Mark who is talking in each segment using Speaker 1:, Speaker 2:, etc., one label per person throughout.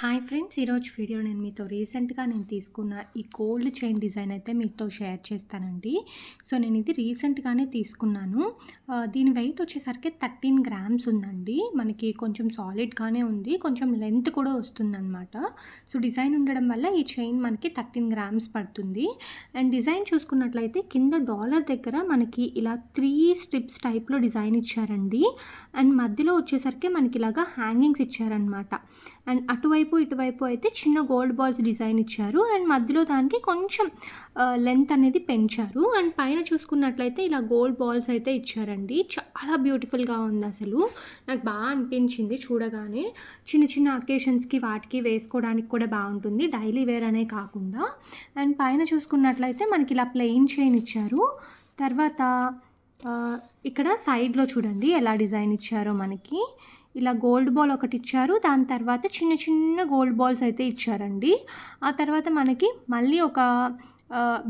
Speaker 1: Hi friends ఈరోజు video నేను మీతో రీసెంట్గా నేను తీసుకున్న ఈ గోల్డ్ చైన్ డిజైన్ అయితే మీతో షేర్ చేస్తానండి. సో నేను ఇది రీసెంట్గానే తీసుకున్నాను. దీని వెయిట్ వచ్చేసరికి థర్టీన్ గ్రామ్స్ ఉందండి. మనకి కొంచెం సాలిడ్గానే ఉంది. కొంచెం లెంత్ కూడా వస్తుందన్నమాట. సో డిజైన్ ఉండడం వల్ల ఈ చైన్ మనకి థర్టీన్ గ్రామ్స్ పడుతుంది. అండ్ డిజైన్ చూసుకున్నట్లయితే కింద డాలర్ దగ్గర మనకి ఇలా త్రీ స్ట్రిప్స్ టైప్లో డిజైన్ ఇచ్చారండి. అండ్ మధ్యలో వచ్చేసరికి మనకి ఇలాగా హ్యాంగింగ్స్ ఇచ్చారనమాట అండ్ అటువైపు ఇటువైపు అయితే చిన్న గోల్డ్ బాల్స్ డిజైన్ ఇచ్చారు. అండ్ మధ్యలో దానికి కొంచెం లెంత్ అనేది పెంచారు. అండ్ పైన చూసుకున్నట్లయితే ఇలా గోల్డ్ బాల్స్ అయితే ఇచ్చారండి. చాలా బ్యూటిఫుల్గా ఉంది అసలు. నాకు బాగా అనిపించింది చూడగానే. చిన్న చిన్న అకేషన్స్కి వాటికి వేసుకోవడానికి కూడా బాగుంటుంది. డైలీ వేర్ అనే కాకుండా. అండ్ పైన చూసుకున్నట్లయితే మనకి ఇలా ప్లెయిన్ చైన్ ఇచ్చారు. తర్వాత ఇక్కడ సైడ్లో చూడండి ఎలా డిజైన్ ఇచ్చారో మనకి. ఇలా గోల్డ్ బాల్ ఒకటి ఇచ్చారు. దాని తర్వాత చిన్న చిన్న గోల్డ్ బాల్స్ అయితే ఇచ్చారండి. ఆ తర్వాత మనకి మళ్ళీ ఒక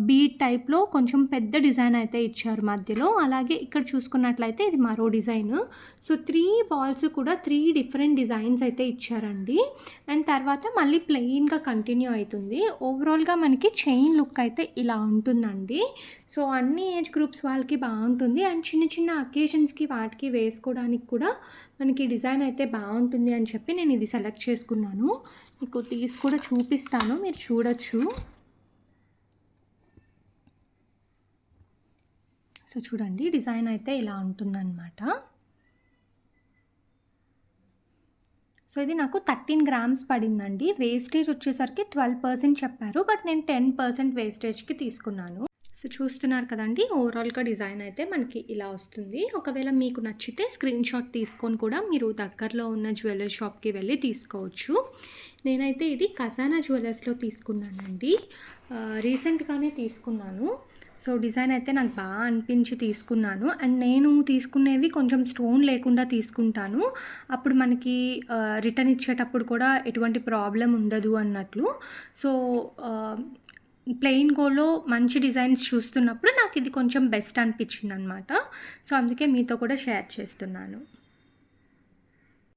Speaker 1: బీట్ టైప్లో కొంచెం పెద్ద డిజైన్ అయితే ఇచ్చారు మధ్యలో. అలాగే ఇక్కడ చూసుకున్నట్లయితే ఇది మరో డిజైన్ సో త్రీ బాల్స్ కూడా త్రీ డిఫరెంట్ డిజైన్స్ అయితే ఇచ్చారండి. అండ్ తర్వాత మళ్ళీ ప్లెయిన్గా కంటిన్యూ అవుతుంది. ఓవరాల్గా మనకి చైన్ లుక్ అయితే ఇలా ఉంటుందండి. సో అన్ని ఏజ్ గ్రూప్స్ వాళ్ళకి బాగుంటుంది. అండ్ చిన్న చిన్న అకేషన్స్కి వాటికి వేసుకోవడానికి కూడా మనకి డిజైన్ అయితే బాగుంటుంది అని చెప్పి నేను ఇది సెలెక్ట్ చేసుకున్నాను. మీకు తీసి కూడా చూపిస్తాను. మీరు చూడొచ్చు. సో చూడండి డిజైన్ అయితే ఇలా ఉంటుందన్నమాట. సో ఇది నాకు థర్టీన్ గ్రామ్స్ పడిందండి. వేస్టేజ్ వచ్చేసరికి ట్వెల్వ్ పర్సెంట్ చెప్పారు బట్ నేను టెన్ పర్సెంట్ వేస్టేజ్కి తీసుకున్నాను. సో చూస్తున్నారు కదండి ఓవరాల్గా డిజైన్ అయితే మనకి ఇలా వస్తుంది. ఒకవేళ మీకు నచ్చితే స్క్రీన్ షాట్ తీసుకొని కూడా మీరు దగ్గరలో ఉన్న జ్యువెలరీ షాప్కి వెళ్ళి తీసుకోవచ్చు. నేనైతే ఇది ఖజానా జ్యువెలర్స్లో తీసుకున్నానండి. రీసెంట్గానే తీసుకున్నాను. సో డిజైన్ అయితే నాకు బాగా అనిపించి తీసుకున్నాను. అండ్ నేను తీసుకునేవి కొంచెం స్టోన్ లేకుండా తీసుకుంటాను. అప్పుడు మనకి రిటర్న్ ఇచ్చేటప్పుడు కూడా ఎటువంటి ప్రాబ్లం ఉండదు అన్నట్లు. సో ప్లెయిన్ గోలో మంచి డిజైన్స్ చూస్తున్నప్పుడు నాకు ఇది కొంచెం బెస్ట్ అనిపించింది అనమాట సో అందుకే మీతో కూడా షేర్ చేస్తున్నాను.